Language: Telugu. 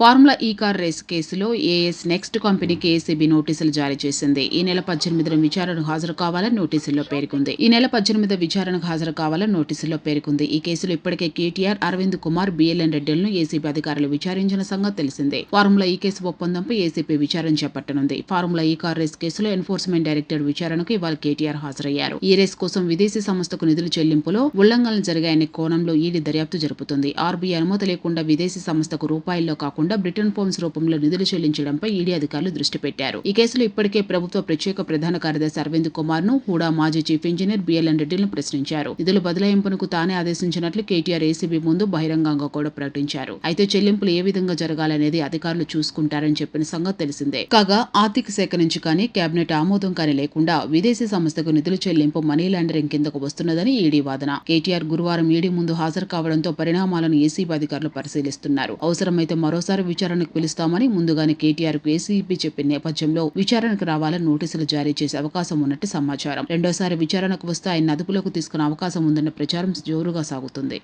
ఫార్ములా ఈ కార్ రేస్ కేసులో ఏఎస్ నెక్స్ట్ కంపెనీకి ఏసీబీ నోటీసులు జారీ చేసింది. ఈ నెల పద్దెనిమిదిన విచారణకు హాజరు కావాలని నోటీసుల్లో పేర్కొంది. ఈ నెల పద్దెనిమిది విచారణకు హాజరు కావాలని నోటీసుల్లో పేర్కొంది. ఈ కేసులో ఇప్పటికే కేటీఆర్ అరవింద్ కుమార్ బిఎల్ఎన్ రెడ్డిలను ఏసీబీ అధికారులు విచారించిన సంగతి తెలిసిందే. ఫార్ములా ఈ కేసు ఒప్పందంపై ఏసీపీ విచారణ చేపట్టనుంది. ఫార్ములా ఈ కార్ రేస్ కేసులో ఎన్ఫోర్స్మెంట్ డైరెక్టర్ విచారణకు ఇవాళ కేటీఆర్ హాజరయ్యారు. ఈ రేస్ కోసం విదేశీ సంస్థకు నిధులు చెల్లింపులో ఉల్లంఘనలు జరిగాయనే కోణంలో ఈడీ దర్యాప్తు జరుపుతుంది. ఆర్బీఐ అనుమతి లేకుండా విదేశీ సంస్థకు రూపాయల్లో కాకుండా బ్రిటన్ ఫోమ్స్ రూపంలో నిధులు చెల్లించడంపై ఈడీ అధికారులు దృష్టి పెట్టారు. ఈ కేసులో ఇప్పటికే ప్రభుత్వ ప్రత్యేక ప్రధాన కార్యదర్శి అరవింద్ కుమార్ను హూడా మాజీ చీఫ్ ఇంజనీర్ బిఎల్ఎన్ రెడ్డిలను ప్రశ్నించారు. నిధుల బదలాయింపునకు తానే ఆదేశించినట్లు కేటీఆర్ ఏసీబీ ముందు బహిరంగంగా కూడా ప్రకటించారు. అయితే చెల్లింపులు ఏ విధంగా జరగాలనేది అధికారులు చూసుకుంటారని చెప్పిన సంగతి తెలిసిందే. కాగా ఆర్థిక శాఖ నుంచి కానీ కేబినెట్ ఆమోదం కానీ లేకుండా విదేశీ సంస్థకు నిధుల చెల్లింపు మనీ లాండరింగ్ కిందకు వస్తున్నదని ఈడీ వాదన. కేటీఆర్ గురువారం ఈడీ ముందు హాజరు కావడంతో పరిణామాలను ఏసీబీ అధికారులు పరిశీలిస్తున్నారు. అవసరమైతే మరోసారి విచారణకు పిలుస్తామని ముందుగానే కేటీఆర్కు చెప్పిన నేపథ్యంలో విచారణకు రావాలని నోటీసులు జారీ చేసే అవకాశం ఉన్నట్టు సమాచారం. రెండోసారి విచారణకు వస్తే ఆయన అదుపులోకి తీసుకునే అవకాశం ఉందన్న ప్రచారం జోరుగా సాగుతుంది.